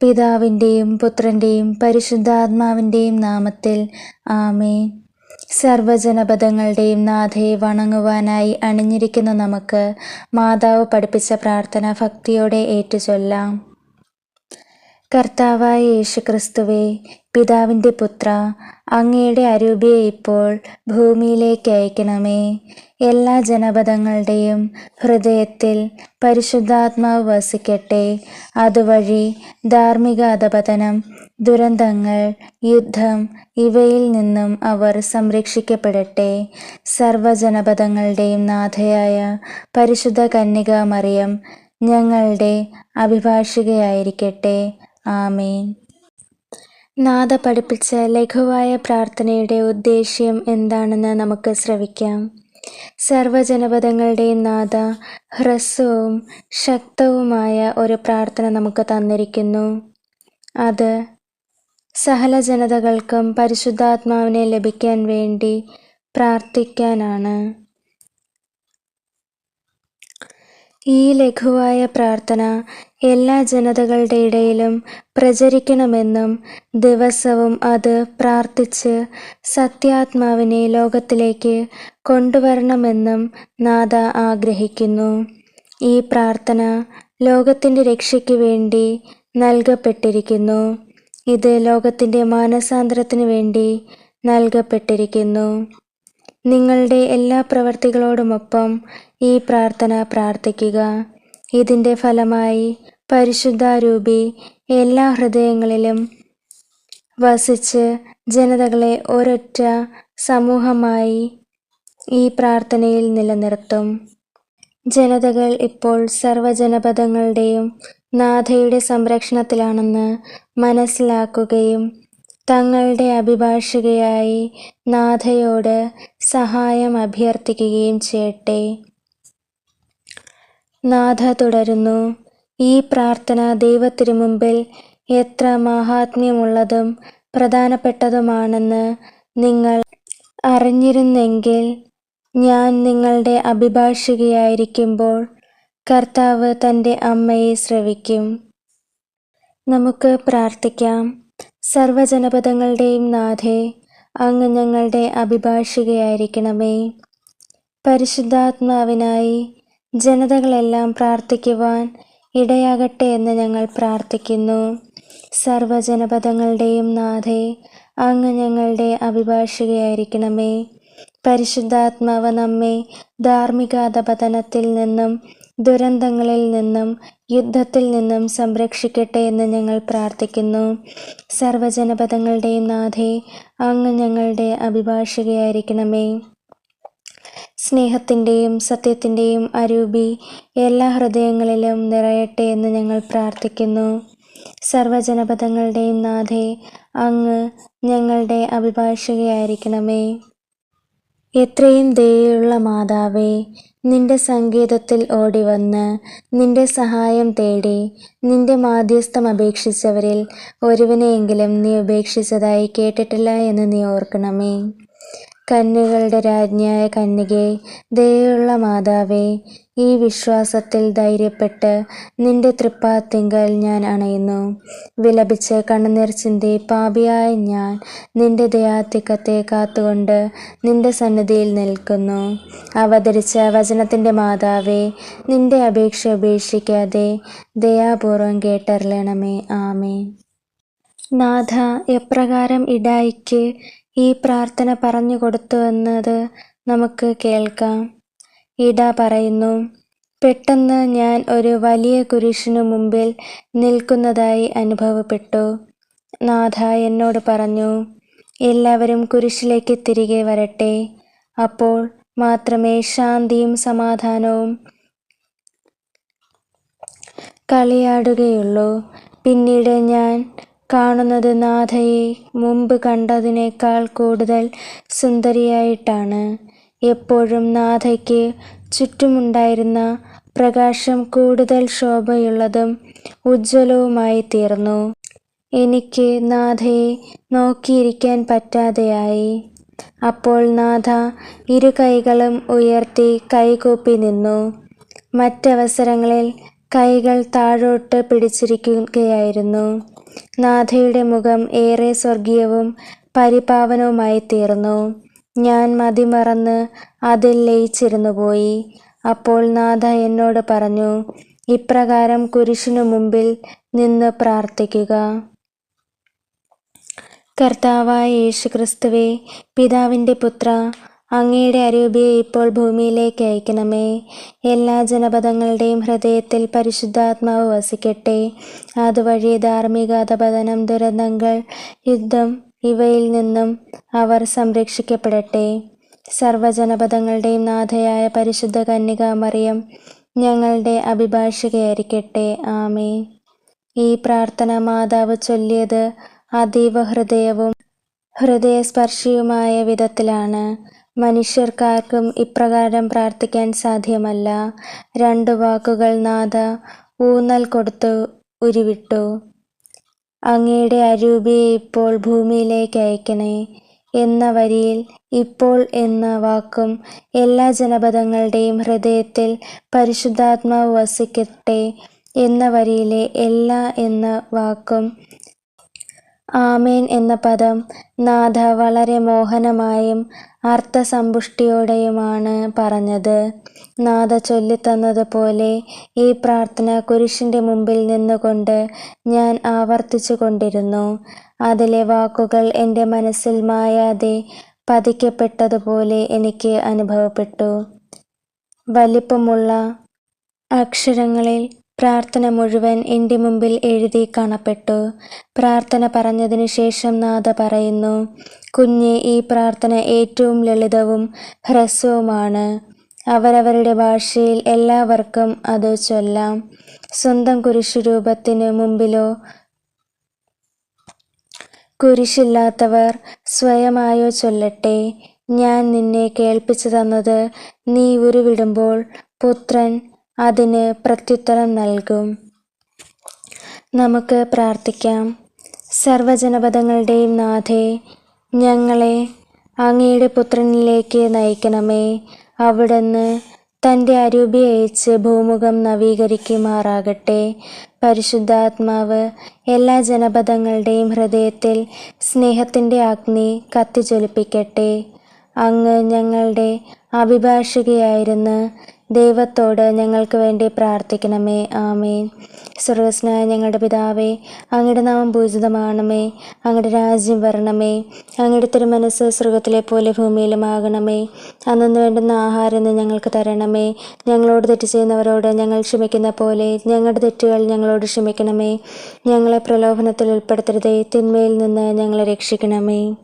പിതാവിന്റെയും പുത്രന്റെയും പരിശുദ്ധാത്മാവിന്റെയും നാമത്തിൽ ആമേ സർവജനപദങ്ങളുടെയും നാഥയെ വണങ്ങുവാനായി അണിഞ്ഞിരിക്കുന്ന നമുക്ക് മാതാവ് പഠിപ്പിച്ച പ്രാർത്ഥന ഭക്തിയോടെ ഏറ്റുചൊല്ലാം. കർത്താവായ യേശുക്രിസ്തുവേ പിതാവിന്റെ പുത്ര അങ്ങയുടെ അരൂപിയെ ഇപ്പോൾ ഭൂമിയിലേക്ക് അയക്കണമേ. എല്ലാ ജനപദങ്ങളുടെയും ഹൃദയത്തിൽ പരിശുദ്ധാത്മാവ് വസിക്കട്ടെ. അതുവഴി ധാർമ്മിക അധപതനം ദുരന്തങ്ങൾ യുദ്ധം ഇവയിൽ നിന്നും അവർ സംരക്ഷിക്കപ്പെടട്ടെ. സർവജനപദങ്ങളുടെയും നാഥയായ പരിശുദ്ധ കന്യക മറിയം ഞങ്ങളുടെ അഭിഭാഷികയായിരിക്കട്ടെ. ആമേൻ. നാഥ പഠിപ്പിച്ച ലഘുവായ പ്രാർത്ഥനയുടെ ഉദ്ദേശ്യം എന്താണെന്ന് നമുക്ക് ശ്രവിക്കാം. സർവജനപദങ്ങളുടെയും നാഥ ഹ്രസ്വവും ശക്തവുമായ ഒരു പ്രാർത്ഥന നമുക്ക് തന്നിരിക്കുന്നു. അത് സഹല ജനതകൾക്കും പരിശുദ്ധാത്മാവിനെ ലഭിക്കാൻ വേണ്ടി പ്രാർത്ഥിക്കാനാണ്. ഈ ലഘുവായ പ്രാർത്ഥന എല്ലാ ജനതകളുടെ ഇടയിലും പ്രചരിക്കണമെന്നും ദിവസവും അത് പ്രാർത്ഥിച്ച് സത്യാത്മാവിനെ ലോകത്തിലേക്ക് കൊണ്ടുവരണമെന്നും നാഥ ആഗ്രഹിക്കുന്നു. ഈ പ്രാർത്ഥന ലോകത്തിന്റെ രക്ഷയ്ക്ക് വേണ്ടി നൽകപ്പെട്ടിരിക്കുന്നു. ഇത് ലോകത്തിന്റെ മാനസാന്തരത്തിന് വേണ്ടി നൽകപ്പെട്ടിരിക്കുന്നു. നിങ്ങളുടെ എല്ലാ പ്രവർത്തികളോടുമൊപ്പം ഈ പ്രാർത്ഥന പ്രാർത്ഥിക്കുക. ഇതിന്റെ ഫലമായി പരിശുദ്ധാരൂപി എല്ലാ ഹൃദയങ്ങളിലും വസിച്ച് ജനതകളെ ഒരൊറ്റ സമൂഹമായി ഈ പ്രാർത്ഥനയിൽ നിലനിർത്തും. ജനതകൾ ഇപ്പോൾ സർവജനപദങ്ങളുടെയും നാഥയുടെ സംരക്ഷണത്തിലാണെന്ന് മനസ്സിലാക്കുകയും തങ്ങളുടെ അഭിഭാഷകയായി നാഥയോട് സഹായം അഭ്യർത്ഥിക്കുകയും ചെയ്യട്ടെ. നാഥ തുടരുന്നു. ഈ പ്രാർത്ഥന ദൈവത്തിനു മുമ്പിൽ എത്ര മാഹാത്മ്യമുള്ളതും പ്രധാനപ്പെട്ടതുമാണെന്ന് നിങ്ങൾ അറിഞ്ഞിരുന്നെങ്കിൽ ഞാൻ നിങ്ങളുടെ അഭിഭാഷകയായിരിക്കുമ്പോൾ കർത്താവ് തന്റെ അമ്മയെ ശ്രവിക്കും. നമുക്ക് പ്രാർത്ഥിക്കാം. സർവജനപദങ്ങളുടെയും നാഥേ അങ്ങ് ഞങ്ങളുടെ അഭിഭാഷികയായിരിക്കണമേ. പരിശുദ്ധാത്മാവിനായി ജനതകളെല്ലാം പ്രാർത്ഥിക്കുവാൻ ഇടയാകട്ടെ എന്ന് ഞങ്ങൾ പ്രാർത്ഥിക്കുന്നു. സർവജനപദങ്ങളുടെയും നാഥേ അങ്ങ് ഞങ്ങളുടെ അഭിഭാഷികയായിരിക്കണമേ. പരിശുദ്ധാത്മാവ് നമ്മെ ധാർമ്മികാധപതനത്തിൽ നിന്നും ദുരന്തങ്ങളിൽ നിന്നും യുദ്ധത്തിൽ നിന്നും സംരക്ഷിക്കട്ടെ എന്ന് ഞങ്ങൾ പ്രാർത്ഥിക്കുന്നു. സർവജനപദങ്ങളുടെയും നാഥേ അങ്ങ് ഞങ്ങളുടെ അഭിഭാഷകയായിരിക്കണമേ. സ്നേഹത്തിന്റെയും സത്യത്തിന്റെയും അരൂപി എല്ലാ ഹൃദയങ്ങളിലും നിറയട്ടെ എന്ന് ഞങ്ങൾ പ്രാർത്ഥിക്കുന്നു. സർവജനപദങ്ങളുടെയും നാഥേ അങ്ങ് ഞങ്ങളുടെ അഭിഭാഷകയായിരിക്കണമേ. എത്രയും ദയുള്ള മാതാവേ നിന്റെ സങ്കേതത്തിൽ ഓടിവന്ന് നിന്റെ സഹായം തേടി നിന്റെ മാധ്യസ്ഥം അപേക്ഷിച്ചവരിൽ ഒരുവനെയെങ്കിലും നീ ഉപേക്ഷിച്ചതായി കേട്ടിട്ടില്ല എന്ന് നീ ഓർക്കണമേ. കന്യകളുടെ രാജ്ഞിയായ കന്യകെ ദയുള്ള മാതാവേ ഈ വിശ്വാസത്തിൽ ധൈര്യപ്പെട്ട് നിന്റെ തൃപ്പാത്തിങ്കൽ ഞാൻ അണയുന്നു. വിലപിച്ച് കണ്ണുനീർ ചിന്തി പാപിയായ ഞാൻ നിന്റെ ദയാത്തിക്കത്തെ കാത്തുകൊണ്ട് നിന്റെ സന്നിധിയിൽ നിൽക്കുന്നു. അവതരിച്ച വചനത്തിന്റെ മാതാവേ നിന്റെ അപേക്ഷ ഉപേക്ഷിക്കാതെ ദയാപൂർവം കേട്ടറിയണമേ. ആമേ നാഥ എപ്രകാരം ഇടായിക്ക് ഈ പ്രാർത്ഥന പറഞ്ഞു കൊടുത്തു കൊടുത്തുവെന്നത് നമുക്ക് കേൾക്കാം. ഇട പറയുന്നു പെട്ടെന്ന് ഞാൻ ഒരു വലിയ കുരിശിനു മുമ്പിൽ നിൽക്കുന്നതായി അനുഭവപ്പെട്ടു. നാഥ എന്നോട് പറഞ്ഞു എല്ലാവരും കുരിശിലേക്ക് തിരികെ വരട്ടെ. അപ്പോൾ മാത്രമേ ശാന്തിയും സമാധാനവും കളിയാടുകയുള്ളൂ. പിന്നീട് ഞാൻ കാണുന്നത് നാഥയെ മുമ്പ് കണ്ടതിനേക്കാൾ കൂടുതൽ സുന്ദരിയായിട്ടാണ്. എപ്പോഴും നാഥയ്ക്ക് ചുറ്റുമുണ്ടായിരുന്ന പ്രകാശം കൂടുതൽ ശോഭയുള്ളതും ഉജ്ജ്വലവുമായി തീർന്നു എനിക്ക് നാഥയെ നോക്കിയിരിക്കാൻ പറ്റാതെയായി. അപ്പോൾ നാഥ ഇരു കൈകളും ഉയർത്തി കൈകൂപ്പി നിന്നു. മറ്റവസരങ്ങളിൽ കൈകൾ താഴോട്ട് പിടിച്ചിരിക്കുകയായിരുന്നു. നാഥയുടെ മുഖം ഏറെ സ്വർഗീയവും പരിപാവനവുമായി തീർന്നു. ഞാൻ മതിമറന്ന് അതിൽ ലയിച്ചിരുന്നു പോയി. അപ്പോൾ നാഥ എന്നോട് പറഞ്ഞു ഇപ്രകാരം കുരിശിനു മുമ്പിൽ നിന്ന് പ്രാർത്ഥിക്കുക. കർത്താവായ യേശുക്രിസ്തുവേ പിതാവിന്റെ പുത്ര അങ്ങയുടെ അരൂപിയെ ഇപ്പോൾ ഭൂമിയിലേക്ക് അയക്കണമേ. എല്ലാ ജനപദങ്ങളുടെയും ഹൃദയത്തിൽ പരിശുദ്ധാത്മാവ് വസിക്കട്ടെ. അതുവഴി ധാർമ്മിക അധപതനം ദുരന്തങ്ങൾ യുദ്ധം ഇവയിൽ നിന്നും അവർ സംരക്ഷിക്കപ്പെടട്ടെ. സർവജനപദങ്ങളുടെയും നാഥയായ പരിശുദ്ധ കന്യക മറിയം ഞങ്ങളുടെ അഭിഭാഷകയായിരിക്കട്ടെ. ആമേ ഈ പ്രാർത്ഥന മാതാവ് ചൊല്ലിയത് അതീവ ഹൃദയവും ഹൃദയസ്പർശിയുമായ വിധത്തിലാണ്. മനുഷ്യർക്കാർക്കും ഇപ്രകാരം പ്രാർത്ഥിക്കാൻ സാധ്യമല്ല. രണ്ടു വാക്കുകൾ നാഥ ഊന്നൽ കൊടുത്തു ഉരുവിട്ടു. അങ്ങയുടെ അരൂപിയെ ഇപ്പോൾ ഭൂമിയിലേക്ക് അയക്കണേ. എന്ന വരിയിൽ ഇപ്പോൾ എന്ന വാക്കും എല്ലാ ജനപദങ്ങളുടെയും ഹൃദയത്തിൽ പരിശുദ്ധാത്മാവ് വസിക്കട്ടെ എന്ന വരിയിലെ എല്ലാ എന്ന വാക്കും ആമേൻ എന്ന പദം നാഥ വളരെ മോഹനമായും അർത്ഥസമ്പുഷ്ടിയോടെയുമാണ് പറഞ്ഞത്. നാഥ ചൊല്ലിത്തന്നതുപോലെ ഈ പ്രാർത്ഥന കുരിശിന്റെ മുമ്പിൽ നിന്നുകൊണ്ട് ഞാൻ ആവർത്തിച്ചു കൊണ്ടിരുന്നു. അതിലെ വാക്കുകൾ എന്റെ മനസ്സിൽ മായാതെ പതിക്കപ്പെട്ടതുപോലെ എനിക്ക് അനുഭവപ്പെട്ടു. വലിപ്പമുള്ള അക്ഷരങ്ങളിൽ പ്രാർത്ഥന മുഴുവൻ എന്റെ മുമ്പിൽ എഴുതി കാണപ്പെട്ടു. പ്രാർത്ഥന പറഞ്ഞതിനു ശേഷം നാഥ പറയുന്നു കുഞ്ഞെ ഈ പ്രാർത്ഥന ഏറ്റവും ലളിതവും ഹ്രസ്വവുമാണ്. അവരവരുടെ ഭാഷയിൽ എല്ലാവർക്കും അത് ചൊല്ലാം. സ്വന്തം കുരിശുരൂപത്തിന് മുമ്പിലോ കുരിശില്ലാത്തവർ സ്വയമായോ ചൊല്ലട്ടെ. ഞാൻ നിന്നെ കേൾപ്പിച്ചു തന്നത് നീ ഉരുവിടുമ്പോൾ പുത്രൻ അതിന് പ്രത്യുത്തരം നൽകും. നമുക്ക് പ്രാർത്ഥിക്കാം. സർവജനപദങ്ങളുടെയും നാഥേ ഞങ്ങളെ അങ്ങയുടെ പുത്രനിലേക്ക് നയിക്കണമേ. അവിടുന്ന് തന്റെ അരൂപി അയച്ച് ഭൂമുഖം നവീകരിക്കുമാറാകട്ടെ. പരിശുദ്ധാത്മാവ് എല്ലാ ജനപദങ്ങളുടെയും ഹൃദയത്തിൽ സ്നേഹത്തിന്റെ അഗ്നി കത്തിജ്വലിപ്പിക്കട്ടെ. അങ്ങ് ഞങ്ങളുടെ അഭിഭാഷകയായിരുന്ന് ദൈവത്തോട് ഞങ്ങൾക്ക് വേണ്ടി പ്രാർത്ഥിക്കണമേ. ആമേൻ. സ്വർഗസ്നായ ഞങ്ങളുടെ പിതാവേ അങ്ങയുടെ നാമം പൂജിതമാണമേ. അങ്ങയുടെ രാജ്യം വരണമേ. അങ്ങയുടെ തിരുമനസ് സ്വർഗത്തിലെ പോലെ ഭൂമിയിലും ആകണമേ. അന്നു വേണ്ടുന്ന ആഹാരം ഞങ്ങൾക്ക് തരണമേ. ഞങ്ങളോട് തെറ്റ് ചെയ്യുന്നവരോട് ഞങ്ങൾ ക്ഷമിക്കുന്ന പോലെ ഞങ്ങളുടെ തെറ്റുകൾ ഞങ്ങളോട് ക്ഷമിക്കണമേ. ഞങ്ങളെ പ്രലോഭനത്തിൽ ഉൾപ്പെടുത്തരുതേ. തിന്മയിൽ നിന്ന് ഞങ്ങളെ രക്ഷിക്കണമേ.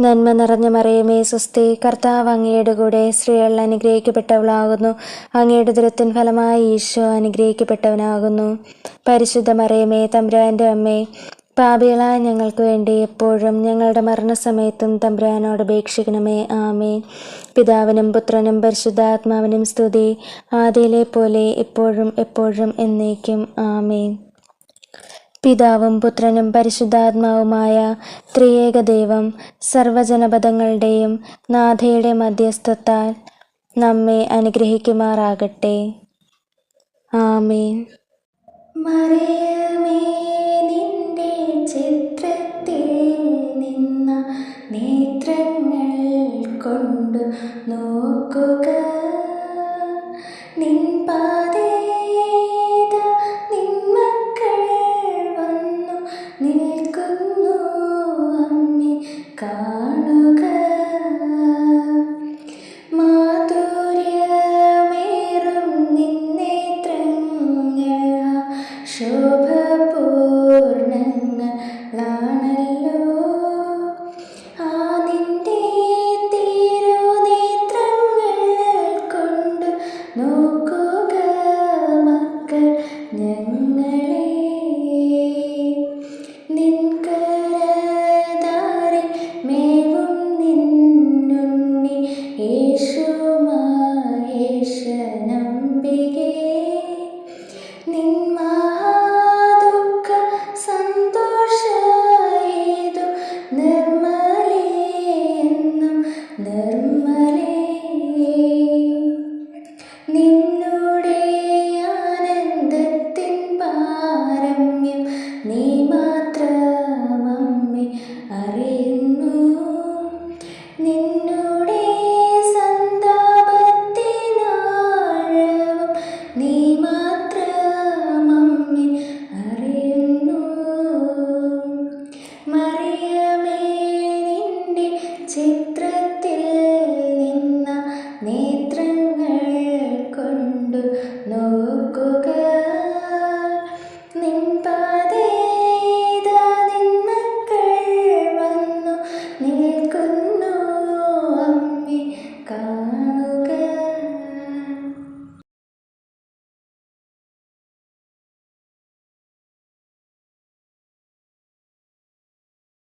നന്മ നിറഞ്ഞ മറിയമേ സ്വസ്തി. കർത്താവ് അങ്ങയുടെ കൂടെ സ്ത്രീകൾ അനുഗ്രഹിക്കപ്പെട്ടവളാകുന്നു. അങ്ങയുടെ ദുരത്തിൻ ഫലമായി ഈശോ അനുഗ്രഹിക്കപ്പെട്ടവനാകുന്നു. പരിശുദ്ധ മറിയമേ തമ്പുരാന്റെ അമ്മേ പാപികളായ ഞങ്ങൾക്ക് വേണ്ടി എപ്പോഴും ഞങ്ങളുടെ മരണസമയത്തും തമ്പുരാനോട് അപേക്ഷിക്കണമേ. ആമേ പിതാവിനും പുത്രനും പരിശുദ്ധാത്മാവിനും സ്തുതി. ആദ്യയിലെ പോലെ ഇപ്പോഴും എപ്പോഴും എന്നേക്കും. ആമേൻ. പിതാവും പുത്രനും പരിശുദ്ധാത്മാവുമായ ത്രിയേക ദൈവം സർവജനപദങ്ങളുടെയും നാഥയുടെ മധ്യസ്ഥത്താൽ നമ്മെ അനുഗ്രഹിക്കുമാറാകട്ടെ. ആമേൻ. നിന്റെ നിന്ന നേത്രങ്ങൾ കൊണ്ട് നോക്കുക.